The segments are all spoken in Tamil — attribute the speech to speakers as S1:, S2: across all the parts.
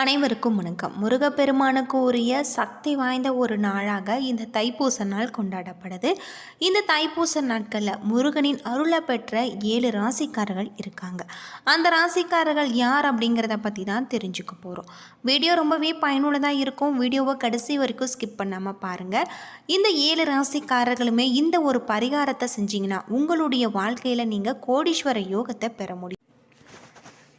S1: அனைவருக்கும் வணக்கம். முருகப்பெருமானுக்கு உரிய சக்தி வாய்ந்த ஒரு நாளாக இந்த தைப்பூச நாள் கொண்டாடப்படுது. இந்த தைப்பூச நாட்களில் முருகனின் அருளை பெற்ற ஏழு ராசிக்காரர்கள் இருக்காங்க. அந்த ராசிக்காரர்கள் யார் அப்படிங்கிறத பற்றி தான் தெரிஞ்சுக்க போகிறோம் வீடியோ ரொம்பவே பயனுள்ளதாக இருக்கும். வீடியோவை கடைசி வரைக்கும் ஸ்கிப் பண்ணாமல் பாருங்கள் இந்த ஏழு ராசிக்காரர்களுமே இந்த ஒரு பரிகாரத்தை செஞ்சிங்கன்னா உங்களுடைய வாழ்க்கையில் நீங்கள் கோடீஸ்வர யோகத்தை பெற முடியும்.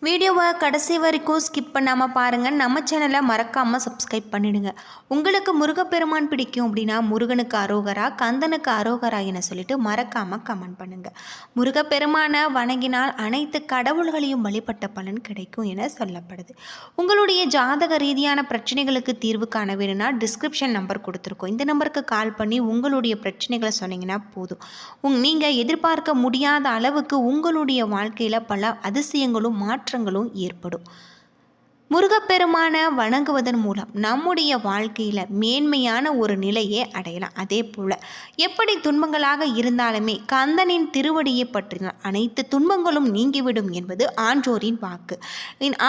S1: வீடியோவை கடைசி வரைக்கும் ஸ்கிப் பண்ணாமல் பாருங்கள் நம்ம சேனலை மறக்காமல் சப்ஸ்கிரைப் பண்ணிடுங்க. உங்களுக்கு முருகப்பெருமான் பிடிக்கும் அப்படின்னா முருகனுக்கு அரோகரா கந்தனுக்கு அரோகரா என சொல்லிட்டு மறக்காமல் கமெண்ட் பண்ணுங்கள் முருகப்பெருமானை வணங்கினால் அனைத்து கடவுள்களையும் வழிபட்ட பலன் கிடைக்கும் என சொல்லப்படுது. உங்களுடைய ஜாதக ரீதியான பிரச்சனைகளுக்கு தீர்வு காண வேணும்னா டிஸ்கிரிப்ஷன் நம்பர் கொடுத்துருக்கோம். இந்த நம்பருக்கு கால் பண்ணி உங்களுடைய பிரச்சனைகளை சொன்னீங்கன்னா போதும். உங் நீங்கள் எதிர்பார்க்க முடியாத அளவுக்கு உங்களுடைய வாழ்க்கையில் பல அதிசயங்களும் மாற்றங்களும் ஏற்படும். முருகப்பெருமானை வணங்குவதன் மூலம் நம்முடைய வாழ்க்கையில் மேன்மையான ஒரு நிலையை அடையலாம். அதே போல் எப்படி துன்பங்களாக இருந்தாலுமே கந்தனின் திருவடியை பற்றின அனைத்து துன்பங்களும் நீங்கிவிடும் என்பது ஆன்றோரின் வாக்கு.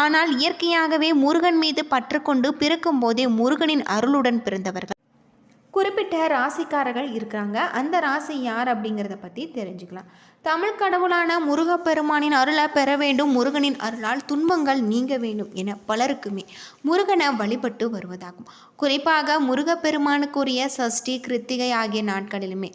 S1: ஆனால் இயற்கையாகவே முருகன் மீது பற்றுக்கொண்டு பிறக்கும் போதே முருகனின் அருளுடன் பிறந்தவர்கள் குறிப்பிட்ட ராசிக்காரர்கள் இருக்கிறாங்க அந்த ராசி யார் அப்படிங்கிறத பற்றி தெரிஞ்சுக்கலாம். தமிழ் கடவுளான முருகப்பெருமானின் அருளை பெற வேண்டும். முருகனின் அருளால் துன்பங்கள் நீங்க வேண்டும் என பலருக்குமே முருகனை வழிபட்டு வருவதாகும். குறிப்பாக முருகப்பெருமானுக்குரிய சஷ்டி கிருத்திகை ஆகிய நாட்களிலுமே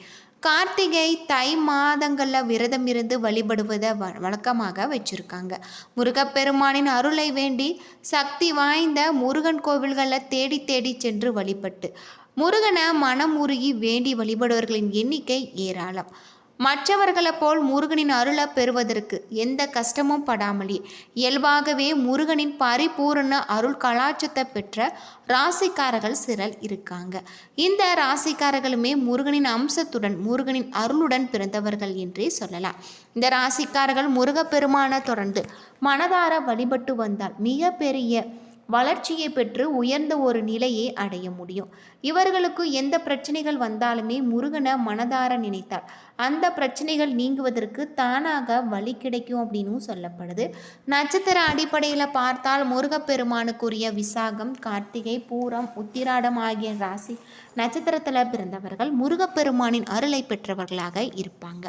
S1: கார்த்திகை தை மாதங்களில் விரதம் இருந்து வழிபடுவதை வ வழக்கமாக வச்சுருக்காங்க. முருகப்பெருமானின் அருளை வேண்டி சக்தி வாய்ந்த முருகன் கோவில்களில் தேடி தேடி சென்று வழிபட்டு முருகனை மனம் உருகி வேண்டி வழிபடுவர்களின் எண்ணிக்கை ஏராளம். மற்றவர்களைப் போல் முருகனின் அருளை பெறுவதற்கு எந்த கஷ்டமும் படாமலே இயல்பாகவே முருகனின் பரிபூரண அருள் கலாச்சத்தை பெற்ற ராசிக்காரர்கள் சிலர் இருக்காங்க. இந்த ராசிக்காரர்களுமே முருகனின் அம்சத்துடன் முருகனின் அருளுடன் பிறந்தவர்கள் என்றே சொல்லலாம். இந்த ராசிக்காரர்கள் முருகப்பெருமான தொடர்ந்து மனதார வழிபட்டு வந்தால் மிகப்பெரிய வளர்ச்சியை பெற்று உயர்ந்த ஒரு நிலையை அடைய முடியும். இவர்களுக்கு எந்த பிரச்சனைகள் வந்தாலுமே முருகனை மனதார நினைத்தால் அந்த பிரச்சனைகள் நீங்குவதற்கு தானாக வழி கிடைக்கும் அப்படின்னும் சொல்லப்படுது. நட்சத்திர அடிப்படையில் பார்த்தால் முருகப்பெருமானுக்குரிய விசாகம் கார்த்திகை பூரம் உத்திராடம் ஆகிய ராசி நட்சத்திரத்தில் பிறந்தவர்கள் முருகப்பெருமானின் அருளை பெற்றவர்களாக இருப்பாங்க.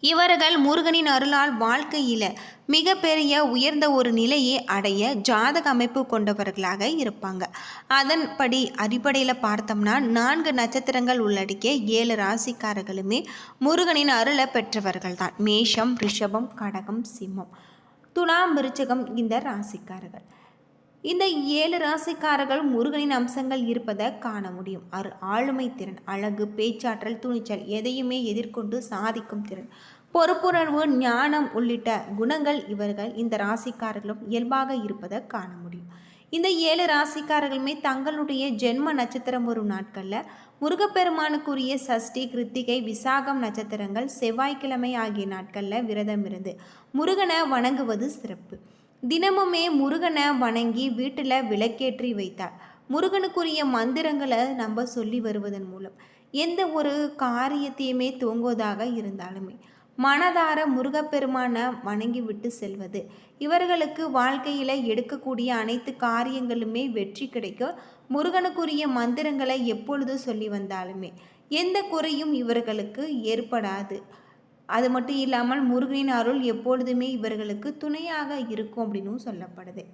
S1: இவர்கள் முருகனின் அருளால் வாழ்க்கையில் மிகப்பெரிய உயர்ந்த ஒரு நிலையை அடைய ஜாதக அமைப்பு கொண்டவர்களாக இருப்பாங்க. அதன்படி அடிப்படையில் பார்த்தோம்னா நான்கு நட்சத்திரங்கள் உள்ளடக்கிய ஏழு ராசிக்காரர்களுமே முருகனின் அருளை பெற்றவர்கள் தான் மேஷம் ரிஷபம் கடகம் சிம்மம். துலாம் விருச்சகம் இந்த ராசிக்காரர்கள். இந்த ஏழு ராசிக்காரர்கள் முருகனின் அம்சங்கள் இருப்பதை காண முடியும். அரு ஆளுமை திறன் அழகு பேச்சாற்றல் துணிச்சல் எதையுமே எதிர்கொண்டு சாதிக்கும் திறன். பொறுப்புணர்வு ஞானம் உள்ளிட்ட குணங்கள் இவர்கள் இந்த ராசிக்காரர்களும் இயல்பாக இருப்பதை காண முடியும். இந்த ஏழு ராசிக்காரர்களுமே தங்களுடைய ஜென்ம நட்சத்திரம் வரும் நாட்களில் முருகப்பெருமானுக்குரிய சஷ்டி கிருத்திகை விசாகம் நட்சத்திரங்கள் செவ்வாய்க்கிழமை ஆகிய நாட்களில் விரதம் இருந்து முருகனை வணங்குவது சிறப்பு. தினமுமே முருகனை வணங்கி வீட்டில் விளக்கேற்றி வைத்தார். முருகனுக்குரிய மந்திரங்களை நம்ம சொல்லி வருவதன் மூலம். எந்த ஒரு காரியத்தையுமே துவங்குவதாக இருந்தாலுமே மனதார முருகப்பெருமானை வணங்கி விட்டு செல்வது. இவர்களுக்கு வாழ்க்கையில் எடுக்கக்கூடிய அனைத்து காரியங்களுமே வெற்றி கிடைக்கும். முருகனுக்குரிய மந்திரங்களை எப்பொழுது சொல்லி வந்தாலுமே எந்த குறையும் இவர்களுக்கு ஏற்படாது. அது மட்டும் இல்லாமல் முருகனின் அருள் எப்பொழுதுமே இவர்களுக்கு துணையாக இருக்கும் அப்படின்னும் சொல்லப்படுது.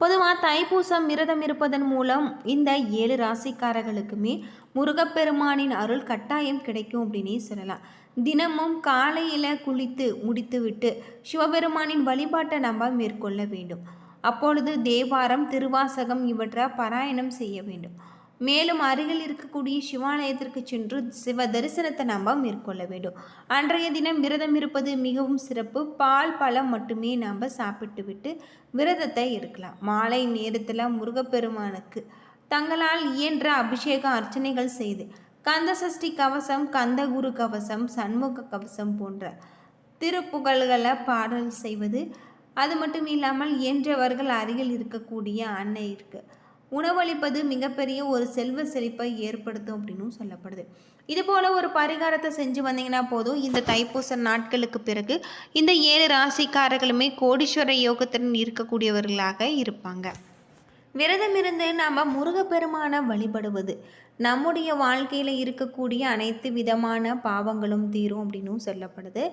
S1: பொதுவாக தைப்பூசம் விரதம் இருப்பதன் மூலம் இந்த ஏழு ராசிக்காரர்களுக்குமே முருகப்பெருமானின் அருள் கட்டாயம் கிடைக்கும் அப்படின்னே சொல்லலாம். தினமும் காலையில் குளித்து முடித்துவிட்டு சிவபெருமானின் வழிபாட்டை நம்ம மேற்கொள்ள வேண்டும். அப்பொழுது தேவாரம் திருவாசகம் இவற்றை பாராயணம் செய்ய வேண்டும். மேலும் அருகில் இருக்கக்கூடிய சிவாலயத்திற்கு சென்று சிவ தரிசனத்தை நம்ம மேற்கொள்ள வேண்டும். அன்றைய தினம் விரதம் இருப்பது மிகவும் சிறப்பு. பால் பழம் மட்டுமே நாம் சாப்பிட்டு விட்டு விரதத்தை இருக்கலாம். மாலை நேரத்தில் முருகப்பெருமானுக்கு தங்களால் இயன்ற அபிஷேக அர்ச்சனைகள் செய்து கந்த சஷ்டி கவசம் கந்தகுரு கவசம் சண்முக கவசம் போன்ற திருப்புகழ்களை பாடல் செய்வது அது மட்டும் இல்லாமல் இயன்றவர்கள் அருகில் இருக்கக்கூடிய அன்னை இருக்குது உணவளிப்பது மிகப்பெரிய ஒரு செல்வ செழிப்பை ஏற்படுத்தும் அப்படின்னும் சொல்லப்படுது. இது போல் ஒரு பரிகாரத்தை செஞ்சு வந்தீங்கன்னா போதும். இந்த தைப்பூச நாட்களுக்கு பிறகு இந்த ஏழு ராசிக்காரர்களுமே கோடீஸ்வர யோகத்துடன் இருக்கக்கூடியவர்களாக இருப்பாங்க. விரதம் இருந்து நாம் முருகப்பெருமானை வழிபடுவது நம்முடைய வாழ்க்கையில் இருக்கக்கூடிய அனைத்து விதமான பாவங்களும் தீரும் அப்படின்னும் சொல்லப்படுது.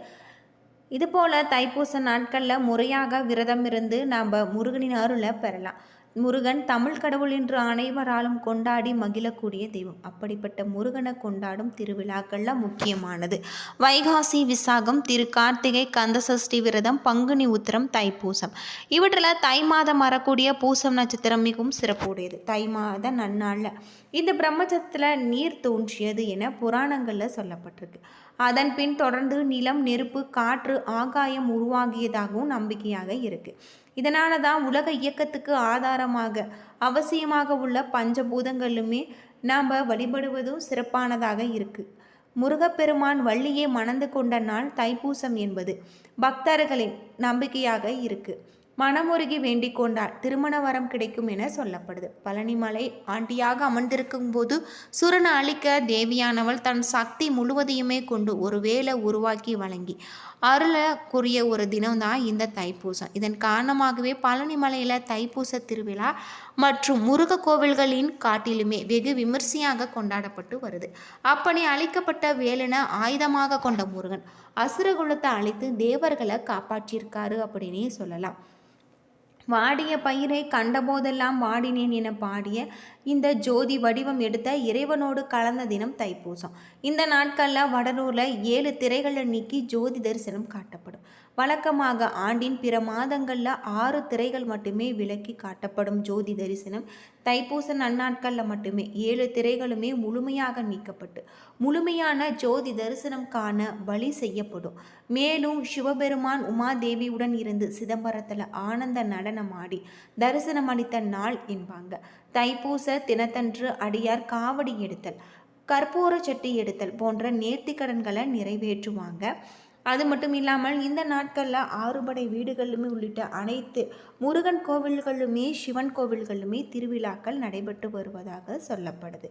S1: இதுபோல் தைப்பூச நாட்களில் முறையாக விரதம் இருந்து நாம் முருகனின் அருளை பெறலாம். முருகன் தமிழ் கடவுள் என்று அனைவராலும் கொண்டாடி மகிழக்கூடிய தெய்வம். அப்படிப்பட்ட முருகனை கொண்டாடும் திருவிழாக்களில் முக்கியமானது. வைகாசி விசாகம் திரு கார்த்திகை கந்தசஷ்டி விரதம் பங்குனி உத்திரம் தைப்பூசம். இவற்றில் தை மாதம் வரக்கூடிய பூசம் நட்சத்திரம் மிகவும் சிறப்புடையது. தை மாத நன்னாளில். இந்த பிரம்மச்சத்தில் நீர் தோன்றியது என புராணங்களில் சொல்லப்பட்டிருக்கு. அதன் பின் தொடர்ந்து நிலம் நெருப்பு காற்று ஆகாயம் உருவாகியதாகவும் நம்பிக்கையாக இருக்குது இதனால தான் உலக இயக்கத்துக்கு ஆதாரமாக அவசியமாக உள்ள பஞ்சபூதங்களுமே நாம் வழிபடுவதும் சிறப்பானதாக இருக்குது முருகப்பெருமான் வள்ளியை மணந்து கொண்ட நாள் தைப்பூசம் என்பது பக்தர்களின் நம்பிக்கையாக இருக்குது மனமுருகி வேண்டிக் கொண்டால் திருமண வரம் கிடைக்கும் என சொல்லப்படுது. பழனிமலை ஆண்டியாக அமர்ந்திருக்கும் போது சுரனை அழிக்க தேவியானவள் தன் சக்தி முழுவதையுமே கொண்டு ஒரு வேலை உருவாக்கி வழங்கி அருளக்குரிய ஒரு தினம் தான் இந்த தைப்பூசம். இதன் காரணமாகவே பழனிமலையில் தைப்பூச திருவிழா மற்றும் முருக கோவில்களின் காட்டிலுமே வெகு விமர்சையாக கொண்டாடப்பட்டு வருது. அப்படி அழிக்கப்பட்ட வேலனை ஆயுதமாக கொண்ட முருகன் அசுரகுலத்தை அழித்து தேவர்களை காப்பாற்றியிருக்காரு அப்படின்னே சொல்லலாம். வாடிய பயிரை கண்டபோதெல்லாம் வாடினேன் என பாடிய இந்த ஜோதி வடிவம் எடுத்த இறைவனோடு கலந்த தினம் தைப்பூசம். இந்த நாட்களில் வடலூரில் ஏழு திரைகளை நீக்கி ஜோதி தரிசனம் காட்டப்படும். வழக்கமாக ஆண்டின் பிற மாதங்களில் ஆறு திரைகள் மட்டுமே விலக்கி காட்டப்படும் ஜோதி தரிசனம். தைப்பூச நன்னாட்களில் மட்டுமே ஏழு திரைகளுமே முழுமையாக நீக்கப்பட்டு முழுமையான ஜோதி தரிசனம் காண வழி செய்யப்படும். மேலும் சிவபெருமான் உமாதேவியுடன் இருந்து சிதம்பரத்தில் ஆனந்த நடனம் ஆடி தரிசனம் அளித்த நாள் என்பாங்க. தைப்பூச தினத்தன்று அடியார் காவடி எடுத்தல் கற்பூர சட்டி எடுத்தல் போன்ற நேர்த்திக்கடன்களை நிறைவேற்றுவாங்க. அது மட்டும் இல்லாமல் இந்த நாட்களில் ஆறுபடை வீடுகளுமே உள்ளிட்ட அனைத்து முருகன் கோவில்களுமே சிவன் கோவில்களுமே திருவிழாக்கள் நடைபெற்று வருவதாக சொல்லப்படுது.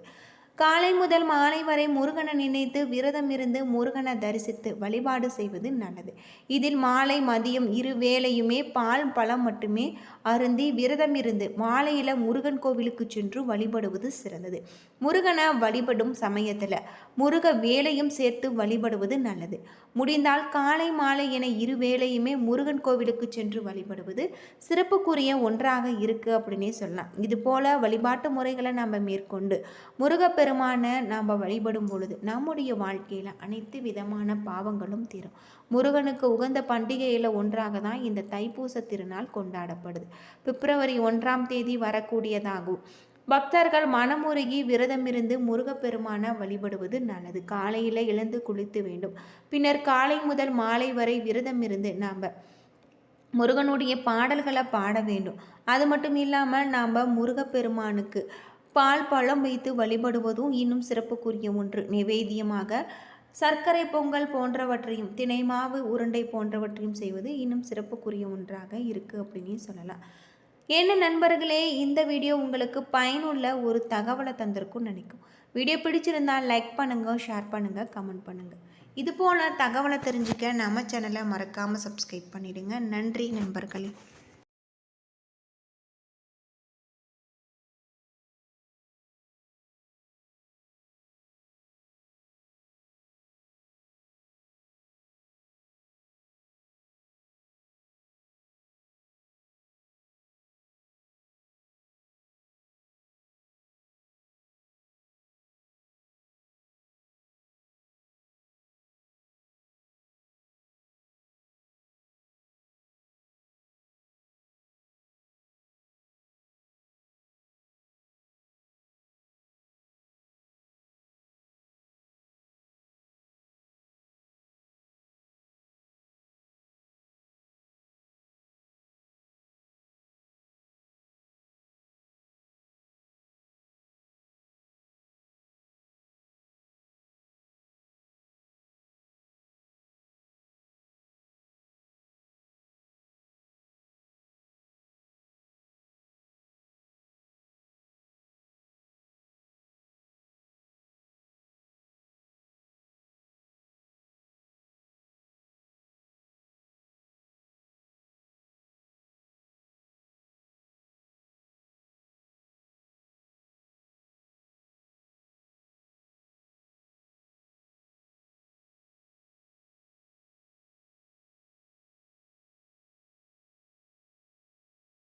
S1: காலை முதல் மாலை வரை முருகனை நினைத்து விரதம் இருந்து முருகனை தரிசித்து வழிபாடு செய்வது நல்லது. இதில் மாலை மதியம் இரு வேளையுமே பால் பழம் மட்டுமே அருந்தி விரதம் இருந்து மாலையில் முருகன் கோவிலுக்கு சென்று வழிபடுவது சிறந்தது. முருகனை வழிபடும் சமயத்தில் முருக வேலையும் சேர்த்து வழிபடுவது நல்லது. முடிந்தால் காலை மாலை என இரு வேளையுமே முருகன் கோவிலுக்கு சென்று வழிபடுவது சிறப்புக்குரிய ஒன்றாக இருக்குது அப்படின்னே சொல்லலாம். இதுபோல் வழிபாட்டு முறைகளை நம்ம மேற்கொண்டு முருகப்பெரு பெருமான நாம் வழிபடும் பொழுது நம்முடைய வாழ்க்கையில் அனைத்து விதமான பாவங்களும் தீரும். முருகனுக்கு உகந்த பண்டிகையில் ஒன்றாக தான் இந்த தைப்பூச திருநாள் கொண்டாடப்படுது. பிப்ரவரி ஒன்றாம் தேதி வரக்கூடியதாகும். பக்தர்கள் மனமுருகி விரதமிருந்து முருகப்பெருமான வழிபடுவது நல்லது. காலையில் எழுந்து குளித்து வேண்டும். பின்னர் காலை முதல் மாலை வரை விரதம் இருந்து நாம் முருகனுடைய பாடல்களை பாட வேண்டும். அது மட்டும் இல்லாமல் நாம் முருகப்பெருமானுக்கு பால் பழம் வைத்து வழிபடுவதும் இன்னும் சிறப்புக்குரிய ஒன்று. நிவேதியமாக சர்க்கரை பொங்கல் போன்றவற்றையும் தினை மாவு உருண்டை போன்றவற்றையும் செய்வது இன்னும் சிறப்புக்குரிய ஒன்றாக இருக்குது அப்படின்னு சொல்லலாம். என்ன நண்பர்களே இந்த வீடியோ உங்களுக்கு பயனுள்ள ஒரு தகவலை தந்திருக்கும் நினைக்கும். வீடியோ பிடிச்சிருந்தால் லைக் பண்ணுங்கள் ஷேர் பண்ணுங்கள் கமெண்ட் பண்ணுங்கள் இது போல் தகவலை தெரிஞ்சுக்க நம்ம சேனலை மறக்காமல் சப்ஸ்கிரைப் பண்ணிவிடுங்க நன்றி நண்பர்களே.